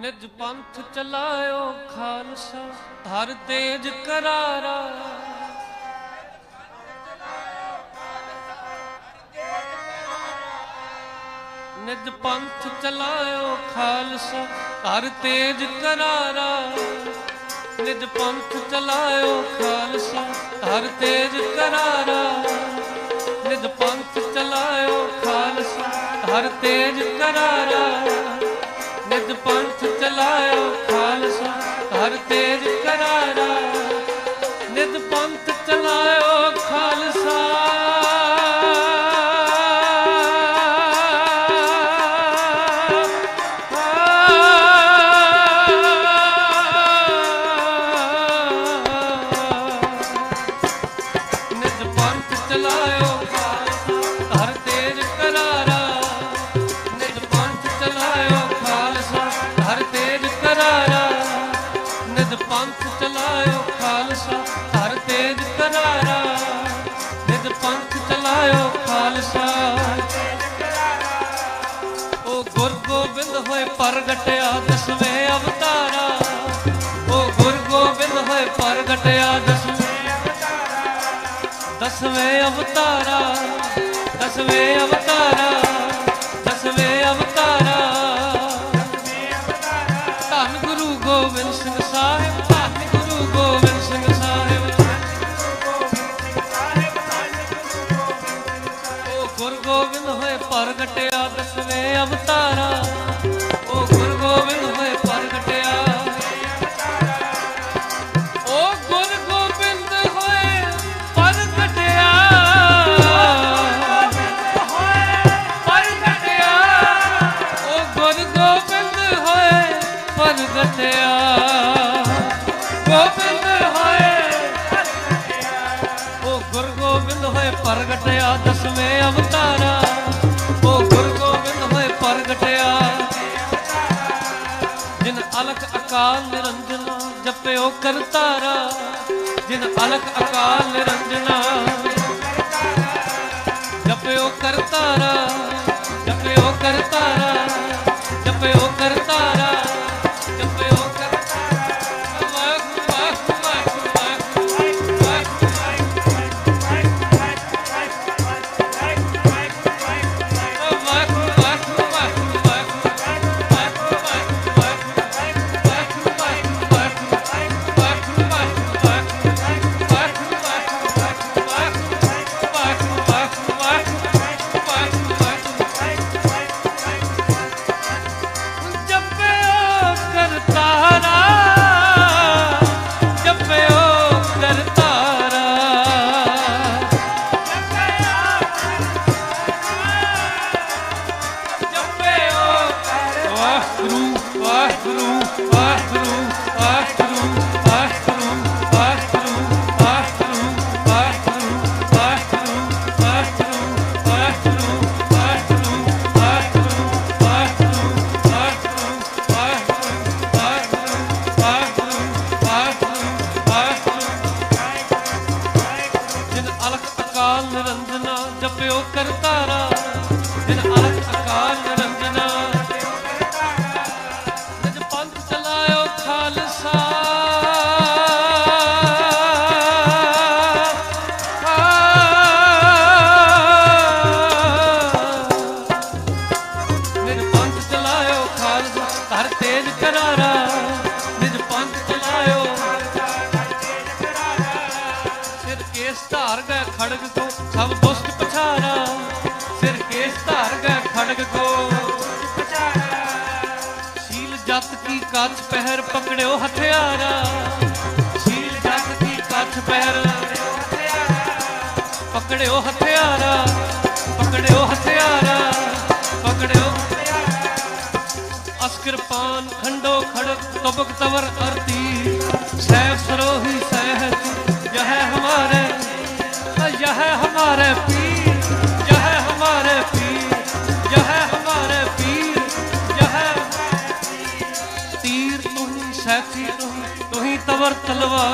ਨਿਜ ਪੰਥ ਚਲਾਇਓ ਖਾਲਸਾ ਧਰ ਤੇਜ ਕਰਾਰਾ। ਨਿਜ ਪੰਥ ਚਲਾਇਓ ਖਾਲਸਾ ਧਰ ਤੇਜ ਕਰਾਰਾ। ਨਿਜ ਪੰਥ ਚਲਾਇਓ ਖਾਲਸਾ ਧਰ ਤੇਜ ਕਰਾਰਾ। ਨਿਜ ਪੰਥ ਚਲਾਇਓ ਖਾਲਸਾ ਧਰ ਤੇਜ ਕਰਾਰਾ। ਨਿਜ ਪੰਥ ਚਲਾਇਓ ਖਾਲਸਾ ਹਰ ਤੇਜ ਕਰਾਰਾ। ਨਿਜ ਪੰਥ ਚਲਾਇਓ ਖਾਲਸਾ ਪ੍ਰਗਟਿਆ ਦਸਵੇਂ ਅਵਤਾਰਾ। ਉਹ ਗੁਰ ਗੋਬਿੰਦ ਹੋਏ ਪ੍ਰਗਟਿਆ ਦਸਵੇਂ ਦਸਵੇਂ ਅਵਤਾਰਾ ਦਸਵੇਂ ਅਵਤਾਰਾ। ਜਿਨ ਅਲਖ ਅਕਾਲ ਨਿਰੰਜਨਾ ਜਪਿਓ ਕਰਤਾਰਾ ਜਿਨ ਅਲਖ ਅਕਾਲ ਨਿਰੰਜਨਾ ਜਪਿਓ ਕਰਤਾਰਾ ਜਪਿਓ ਕਰਤਾਰਾ ਜਪਿਓ ਕਰਤਾਰਾ ਵਾਹਿਗੁਰੂ ਵਾਹਿਗੁਰੂ ਗਏ ਖੜਗ ਕੋ ਸ਼ੀਲ ਜਤ ਕੀ ਕੱਛ ਪਹਿਰ ਪਕੜਿਓ ਹਥਿਆਰਾ ਸ਼ੀਲ ਜਤ ਕੀ ਕੱਛ ਪਹਿਰ ਪਕੜਿਓ ਹਥਿਆਰਾ ਪਕੜਿਓ ਹਥਿਆਰਾ ਪਕੜਿਓ ਅਸਕਿਰਪਾਨ ਖੰਡੋ ਖੜਕ ਤਬਕ ਤਵਰ ਅਰਤੀ ਸੈਫ ਸਰੋਹੀ ਸਹਿਜ ਯਹ ਹਮਾਰੇ यह हमारे ತಲವಾ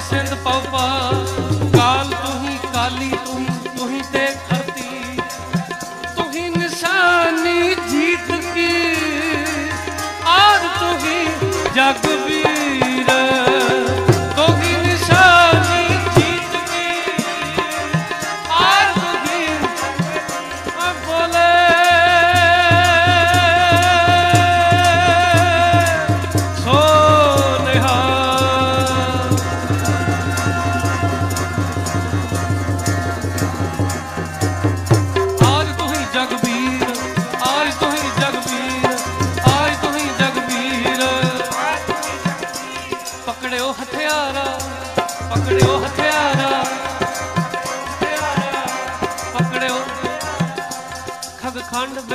无限的爆发。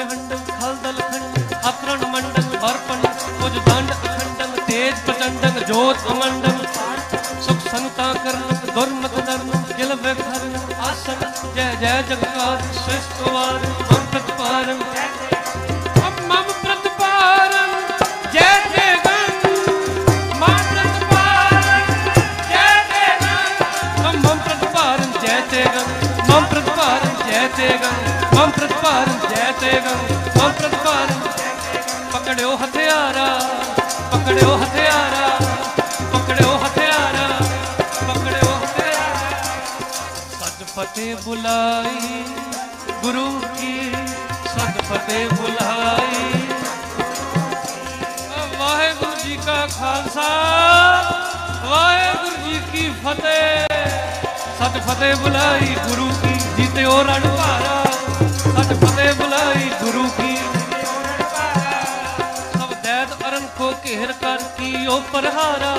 ਖੰਡ ਖਲਦਲ ਖੰਡ ਅਤਰਣ ਮੰਡਲ ਵਰਪਨ ਕੁਝ ਦੰਡ ਅਖੰਡਨ, ਤੇਜ ਪ੍ਰਚੰਡਨ, ਜੋਤ ਅਮੰਡਨ ਸੁਖ ਸੰਤਾ ਕਰਨ ਦੁਰਮਤ ਦਰਨ ਗਿਲ ਵਿਖਰਨ ਆਸਨ ਜੈ ਜੈ ਜਗਤਾਰ ਸ੍ਰਿਸ਼ਟਵਾਰ ਮਮ ਪ੍ਰਤਪਾਰਨ ਮਮ ਗੰ ਮਮ ਜੈ ਤੇਗ ਗੰ ਮਮ ਪਕੜਿਓ ਹਥਿਆਰਾ ਪਕੜਿਓ ਹਥਿਆਰਾ ਪਕੜਿਓ ਹਥਿਆਰਾ ਪਕੜਿਓ ਹਥਿਆਰਾ। ਸਜ ਫਤਿਹ ਬੁਲਾਈ, ਗੁਰੂ ਕੀ ਸਜ ਫਤਿਹ ਬੁਲਾਈ। ਵਾਹਿਗੁਰੂ ਜੀ ਕਾ ਖਾਲਸਾ, ਵਾਹਿਗੁਰੂ ਜੀ ਕੀ ਫਤਿਹ। ਸਤ ਫਤਿਹ ਬੁਲਾਈ, ਗੁਰੂ ਕੀ ਜੀਤੇ ਉਹ ਰਣ ਭਾਰਾ। ਸਤ ਫਤਿਹ ਬੁਲਾਈ ਗੁਰੂ ਕੀ। ਸਭ ਦੈਤ ਅਰਨ ਕੋ ਘੇਰ ਕਰ ਕੀ ਉਹ ਪਰਹਾਰਾ।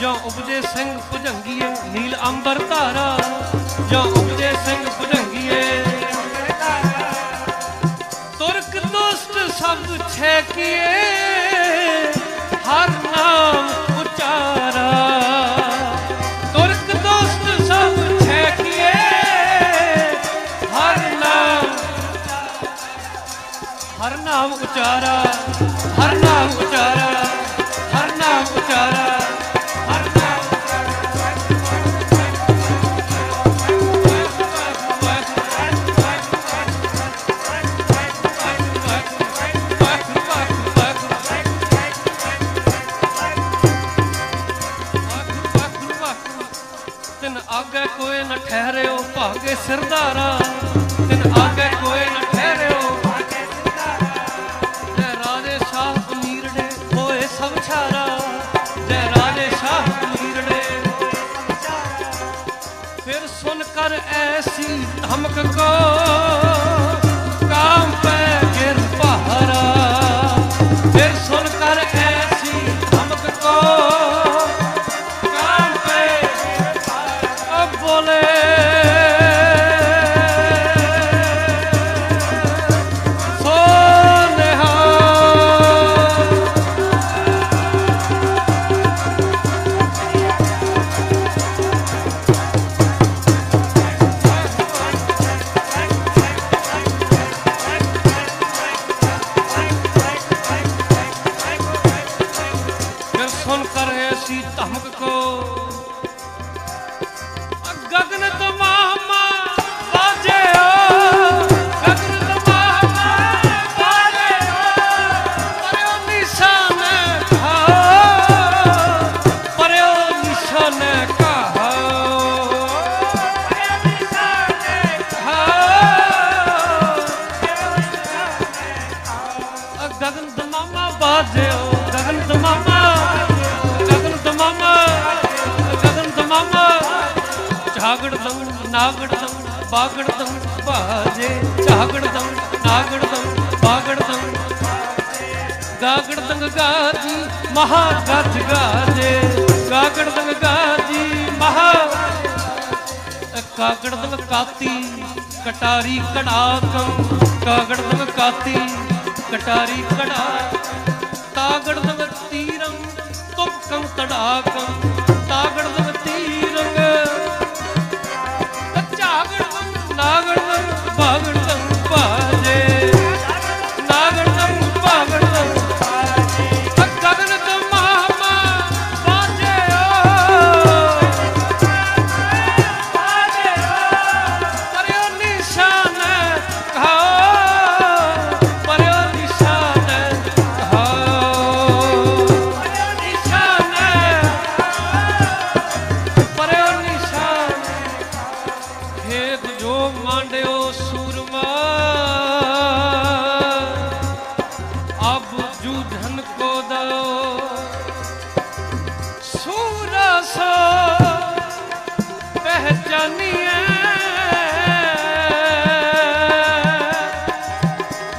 ਜਾਂ ਉਪਜੇ ਸਿੰਘ ਭੁਜੰਗੀਏ, ਨੀਲ ਅੰਬਰ ਧਾਰਾ। ਜਾਂ ਉਪਜੇ ਸਿੰਘ ਭੁਜੰਗੀਏ। ਤੁਰਕ ਦੁਸ਼ਟ ਸਭ ਛੇਕੀਏ, ਹਰ ਨਾਮ ਉਚਾਰਾ। ਤੁਰਕ ਦੁਸ਼ਟ ਸਭ ਛੇਕੀਏ, ਹਰ ਨਾਮ ਹਰ ਨਾਮ ਉਚਾਰਾ। हमको ਸਾਗੜਦਮ ਬਾਜੇ ਚਾਗੜਦਮ ਨਾਗੜਦਮ ਬਾਗੜਦਮ ਗਾਗੜਦੰਗ ਗਾਜੀ, ਮਹਾ ਗੱਜ ਗਾਜੇ। ਗਾਗੜਦੰਗ ਗਾਜੀ, ਮਹਾ। ਕਾਗੜਦੰਗ ਕਾਤੀ, ਕਟਾਰੀ ਕੜਾਕਮ ਕਾਗੜਦੰਗ ਕਾਤੀ, ਕਟਾਰੀ ਕੜਾ ਤਾਗੜਦੰਗ ਤੀਰਮ ਤੁਕਮ ਤੜਾਕਮ ਖੇਪ ਜੋ ਮਾਂਡਿਓ ਸੂਰਮਾ। ਅਬ ਜੂਧਨ ਕੋ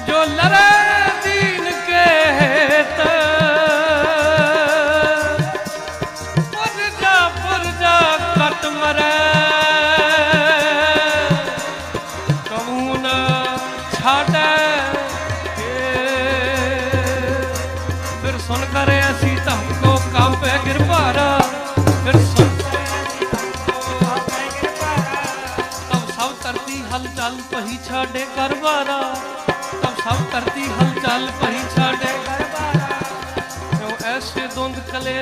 ਜੋ ਲੜੇ ਪੁਰਜਾ ਪੁਰਜਾ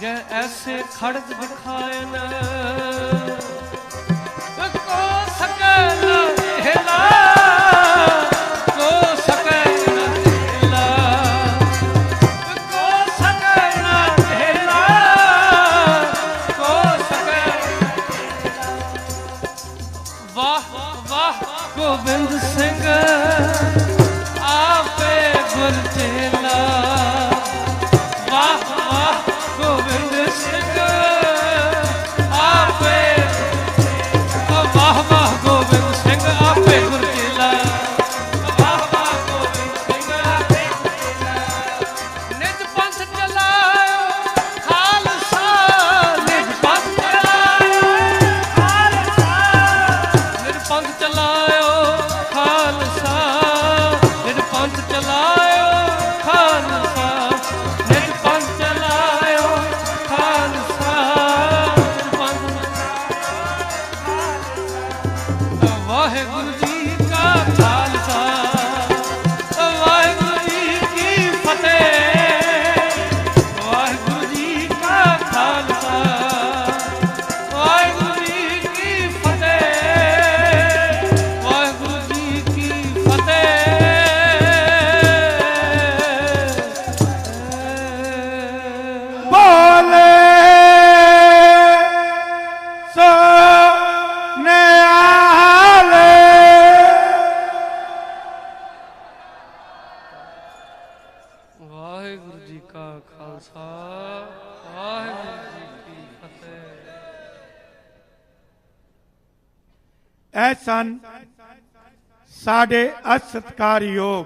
ਜੈ ਐਸੇ ਖੜਜ ਦਿਖਾਇਨ ਕੋ ਸਕੈ ਨਾ ਸਾਡੇ ਅਸਤਕਾਰਯੋਗ